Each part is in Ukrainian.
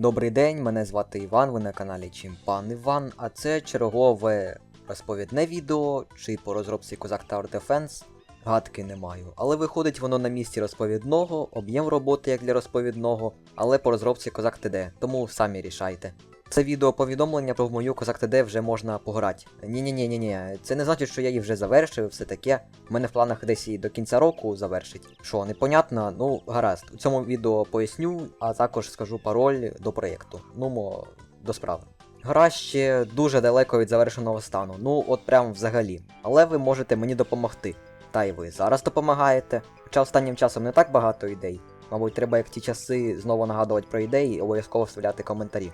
Добрий день, мене звати Іван, ви на каналі Чимпан Іван, а це чергове розповідне відео, чи по розробці Козак Tower Defense. Гадки не маю. Але виходить воно на місці розповідного, об'єм роботи як для розповідного, але по розробці Козак ТД, тому самі рішайте. Це відео повідомлення про мою Козак ТД вже можна пограти. Ні-ні-ні, ні це не значить, що я її вже завершив, все таке. У мене в планах десь її до кінця року завершить. Що, непонятно? Ну, гаразд. У цьому відео поясню, а також скажу пароль до проєкту. Ну, мо, до справи. Гра ще дуже далеко від завершеного стану, ну от прям взагалі. Але ви можете мені допомогти. Та й ви зараз допомагаєте. Хоча останнім часом не так багато ідей. Мабуть, треба як ті часи знову нагадувати про ідеї і обов'язково вставляти коментарі.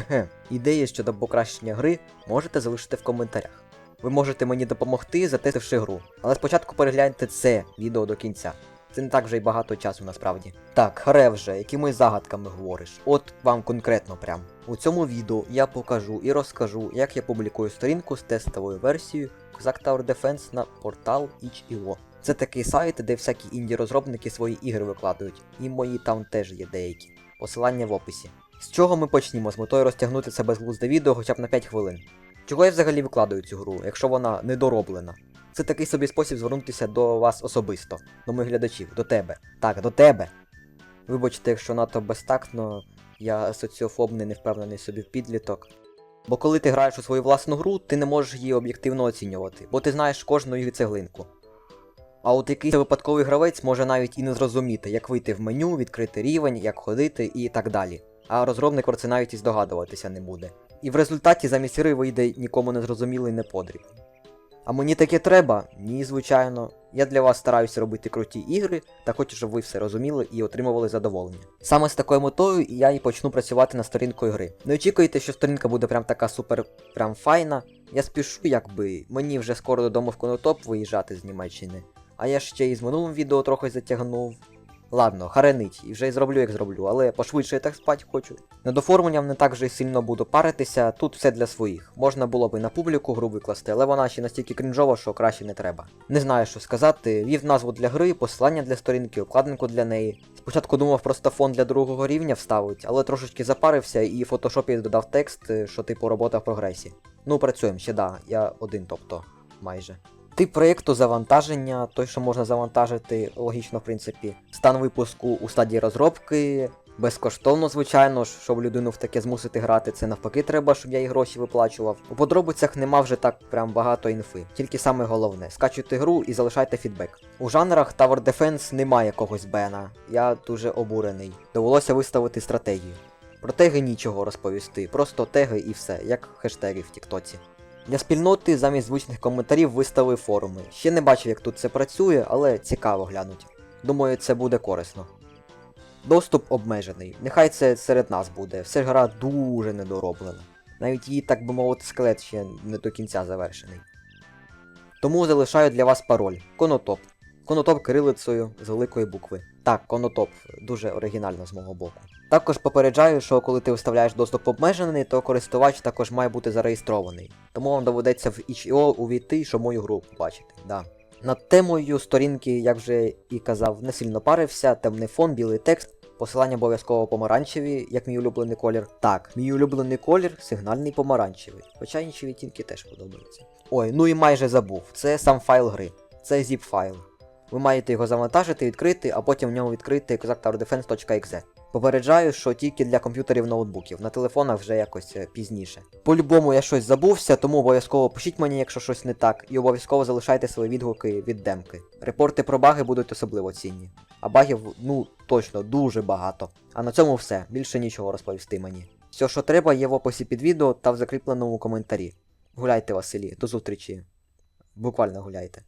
Ідеї щодо покращення гри можете залишити в коментарях. Ви можете мені допомогти, затестивши гру. Але спочатку перегляньте це відео до кінця. Це не так вже й багато часу насправді. Так, харе вже, якими загадками говориш? От вам конкретно прям. У цьому відео я покажу і розкажу, як я публікую сторінку з тестовою версією Kazak Tower Defense на портал itch.io. Це такий сайт, де всякі інді-розробники свої ігри викладають, і мої там теж є деякі. Посилання в описі. З чого ми почнімо з метою розтягнути це безглузде відео хоча б на 5 хвилин. Чого я взагалі викладаю цю гру, якщо вона недороблена? Це такий собі спосіб звернутися до вас особисто, до моїх глядачів, до тебе. Так, до тебе. Вибачте, якщо надто безтактно, я соціофобний, невпевнений собі в підліток. Бо коли ти граєш у свою власну гру, ти не можеш її об'єктивно оцінювати, бо ти знаєш кожну її цеглинку. А от якийсь випадковий гравець може навіть і не зрозуміти, як вийти в меню, відкрити рівень, як ходити і так далі. А розробник про це навіть і здогадуватися не буде. І в результаті замість гри вийде нікому не зрозумілий неподріб. А мені таке треба? Ні, звичайно. Я для вас стараюся робити круті ігри та хочу, щоб ви все розуміли і отримували задоволення. Саме з такою метою я і почну працювати над сторінкою гри. Не очікуйте, що сторінка буде прям така супер прям файна. Я спішу, якби мені вже скоро додому в конотоп виїжджати з Німеччини. А я ще і з минулим відео трохи затягнув. Ладно, харенить, і вже й зроблю, як зроблю, але пошвидше я так спать хочу. Над оформленням не так вже й сильно буду паритися, тут все для своїх. Можна було б і на публіку гру викласти, але вона ще настільки крінжова, що краще не треба. Не знаю, що сказати, вів назву для гри, посилання для сторінки, обкладинку для неї. Спочатку думав просто фон для другого рівня вставить, але трошечки запарився і в фотошопі додав текст, що типу робота в прогресі. Ну, працюємо ще да, я один, тобто, майже. Тип проєкту завантаження, той, що можна завантажити, логічно, в принципі. Стан випуску у стадії розробки. Безкоштовно, звичайно щоб людину в таке змусити грати, це навпаки треба, щоб я їй гроші виплачував. У подробицях нема вже так прям багато інфи. Тільки саме головне, скачуйте гру і залишайте фідбек. У жанрах Tower Defense немає когось бена. Я дуже обурений. Довелося виставити стратегію. Про теги нічого розповісти, просто теги і все, як хештеги в Тіктоці. Для спільноти замість звичних коментарів виставив форуми. Ще не бачив, як тут це працює, але цікаво глянуть. Думаю, це буде корисно. Доступ обмежений. Нехай це серед нас буде. Все ж гра дуже недороблена. Навіть її, так би мовити, скелет ще не до кінця завершений. Тому залишаю для вас пароль Конотоп. Конотоп кирилицею з великої букви. Так, конотоп, дуже оригінально з мого боку. Також попереджаю, що коли ти вставляєш доступ обмежений, то користувач також має бути зареєстрований. Тому вам доведеться в itch.io увійти, щоб мою гру побачити. Да. Над темою сторінки, як вже і казав, не сильно парився, темний фон, білий текст. Посилання обов'язково помаранчеві, як мій улюблений колір. Так, мій улюблений колір сигнальний помаранчевий. Хоча інші відтінки теж подобаються. Ой, ну і майже забув. Це сам файл гри. Це zip файл. Ви маєте його завантажити, відкрити, а потім в ньому відкрити kazakhtowerdefense.exe. Попереджаю, що тільки для комп'ютерів ноутбуків, на телефонах вже якось е, пізніше. По-любому я щось забувся, тому обов'язково пишіть мені, якщо щось не так, і обов'язково залишайте свої відгуки від демки. Репорти про баги будуть особливо цінні. А багів, ну, точно, дуже багато. А на цьому все, більше нічого розповісти мені. Все, що треба, є в описі під відео та в закріпленому коментарі. Гуляйте, Василі, до зустрічі. Буквально гуляйте.